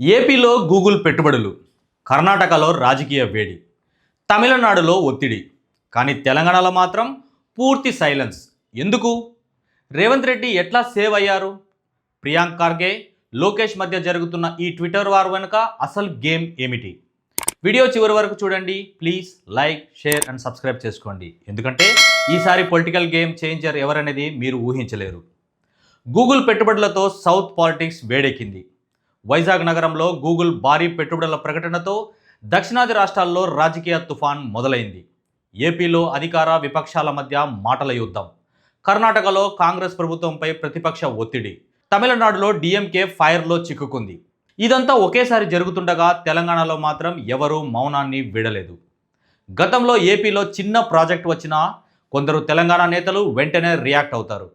ఏపీలో గూగుల్ పెట్టుబడులు కర్ణాటకలో రాజకీయ వేడి తమిళనాడులో ఒత్తిడి కానీ తెలంగాణలో మాత్రం పూర్తి సైలెన్స్. ఎందుకు? రేవంత్ రెడ్డి ఎట్లా సేవ్ అయ్యారు? ప్రియాంక్ ఖార్గే లోకేష్ మధ్య జరుగుతున్న ఈ ట్విట్టర్ వార్ వెనుక అసలు గేమ్ ఏమిటి? వీడియో చివరి వరకు చూడండి. Please like share and subscribe చేసుకోండి. ఎందుకంటే ఈసారి పొలిటికల్ గేమ్ చేంజర్ ఎవరనేది మీరు ఊహించలేరు. గూగుల్ పెట్టుబడులతో సౌత్ పాలిటిక్స్ వేడెక్కింది. వైజాగ్ నగరంలో గూగుల్ భారీ పెట్టుబడుల ప్రకటనతో దక్షిణాది రాష్ట్రాల్లో రాజకీయ తుఫాన్ మొదలైంది. ఏపీలో అధికార విపక్షాల మధ్య మాటల యుద్ధం. కర్ణాటకలో కాంగ్రెస్ ప్రభుత్వంపై ప్రతిపక్ష ఒత్తిడి. తమిళనాడులో డిఎంకే ఫైర్లో చిక్కుకుంది. ఇదంతా ఒకేసారి జరుగుతుండగా తెలంగాణలో మాత్రం ఎవరూ మౌనాన్ని వీడలేదు. గతంలో ఏపీలో చిన్న ప్రాజెక్ట్ వచ్చినా కొందరు తెలంగాణ నేతలు వెంటనే రియాక్ట్ అవుతారు.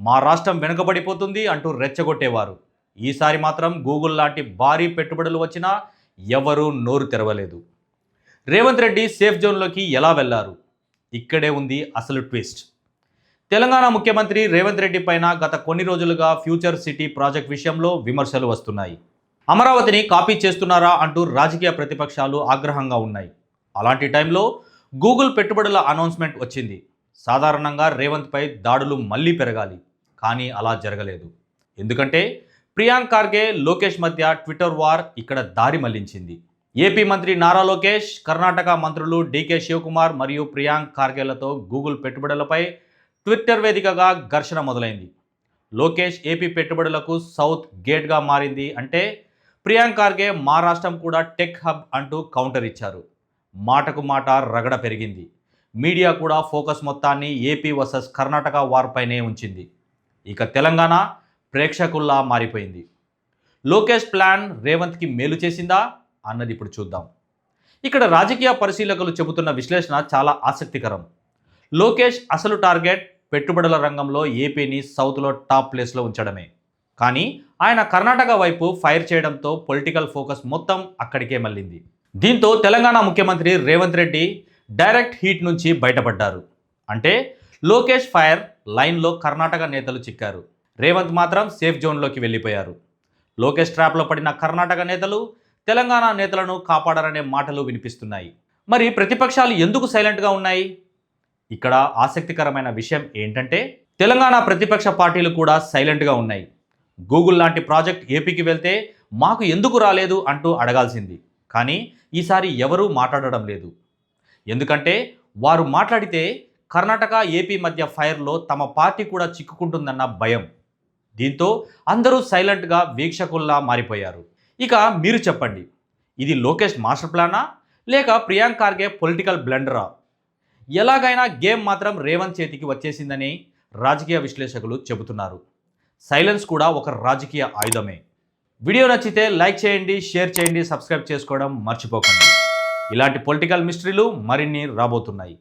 మా రాష్ట్రం వెనుకబడిపోతుంది అంటూ రెచ్చగొట్టేవారు. ఈసారి మాత్రం గూగుల్ లాంటి భారీ పెట్టుబడులు వచ్చినా ఎవరూ నోరు తెరవలేదు. రేవంత్ రెడ్డి సేఫ్ జోన్లోకి ఎలా వెళ్ళారు? ఇక్కడే ఉంది అసలు ట్విస్ట్. తెలంగాణ ముఖ్యమంత్రి రేవంత్ రెడ్డి పైన గత కొన్ని రోజులుగా ఫ్యూచర్ సిటీ ప్రాజెక్ట్ విషయంలో విమర్శలు వస్తున్నాయి. అమరావతిని కాపీ చేస్తున్నారా అంటూ రాజకీయ ప్రతిపక్షాలు ఆగ్రహంగా ఉన్నాయి. అలాంటి టైంలో గూగుల్ పెట్టుబడుల అనౌన్స్మెంట్ వచ్చింది. సాధారణంగా రేవంత్పై దాడులు మళ్ళీ పెరగాలి. కానీ అలా జరగలేదు. ఎందుకంటే ప్రియాంక్ ఖార్గే లోకేష్ మధ్య ట్విట్టర్ వార్ ఇక్కడ దారి మళ్ళించింది. ఏపీ మంత్రి నారా లోకేష్ కర్ణాటక మంత్రులు డీకే శివకుమార్ మరియు ప్రియాంక్ ఖార్గేలతో గూగుల్ పెట్టుబడులపై ట్విట్టర్ వేదికగా ఘర్షణ మొదలైంది. లోకేష్ ఏపీ పెట్టుబడులకు సౌత్ గేట్గా మారింది అంటే ప్రియాంక్ ఖార్గే మా రాష్ట్రం కూడా టెక్ హబ్ అంటూ కౌంటర్ ఇచ్చారు. మాటకు మాట రగడ పెరిగింది. మీడియా కూడా ఫోకస్ మొత్తాన్ని ఏపీ వర్సెస్ కర్ణాటక వార్పైనే ఉంచింది. ఇక తెలంగాణ ప్రేక్షకుల్లా మారిపోయింది. లోకేష్ ప్లాన్ రేవంత్కి మేలు చేసిందా అన్నది ఇప్పుడు చూద్దాం. ఇక్కడ రాజకీయ పరిశీలకులు చెబుతున్న విశ్లేషణ చాలా ఆసక్తికరం. లోకేష్ అసలు టార్గెట్ పెట్టుబడుల రంగంలో ఏపీని సౌత్లో టాప్ ప్లేస్లో ఉంచడమే. కానీ ఆయన కర్ణాటక వైపు ఫైర్ చేయడంతో పొలిటికల్ ఫోకస్ మొత్తం అక్కడికే మళ్ళింది. దీంతో తెలంగాణ ముఖ్యమంత్రి రేవంత్ రెడ్డి డైరెక్ట్ హీట్ నుంచి బయటపడ్డారు. అంటే లోకేష్ ఫైర్ లైన్లో కర్ణాటక నేతలు చిక్కారు. రేవంత్ మాత్రం సేఫ్ జోన్లోకి వెళ్ళిపోయారు. లోకేష్ ట్రాప్లో పడిన కర్ణాటక నేతలు తెలంగాణ నేతలను కాపాడారనే మాటలు వినిపిస్తున్నాయి. మరి ప్రతిపక్షాలు ఎందుకు సైలెంట్గా ఉన్నాయి? ఇక్కడ ఆసక్తికరమైన విషయం ఏంటంటే తెలంగాణ ప్రతిపక్ష పార్టీలు కూడా సైలెంట్గా ఉన్నాయి. గూగుల్ లాంటి ప్రాజెక్ట్ ఏపీకి వెళ్తే మాకు ఎందుకు రాలేదు అంటూ అడగాల్సింది. కానీ ఈసారి ఎవరూ మాట్లాడడం లేదు. ఎందుకంటే వారు మాట్లాడితే కర్ణాటక ఏపీ మధ్య ఫైర్లో తమ పార్టీ కూడా చిక్కుకుంటుందన్న భయం. దీంతో అందరూ సైలెంట్గా వీక్షకుల్లా మారిపోయారు. ఇక మీరు చెప్పండి ఇది లోకేష్ మాస్టర్ ప్లానా? లేక ప్రియాంక్ ఖార్గే పొలిటికల్ బ్లెండరా? ఎలాగైనా గేమ్ మాత్రం రేవంత్ చేతికి వచ్చేసిందని రాజకీయ విశ్లేషకులు చెబుతున్నారు. సైలెన్స్ కూడా ఒక రాజకీయ ఆయుధమే. వీడియో నచ్చితే లైక్ చేయండి షేర్ చేయండి సబ్స్క్రైబ్ చేసుకోవడం మర్చిపోకండి. ఇలాంటి పొలిటికల్ మిస్టరీలు మరిన్ని రాబోతున్నాయి.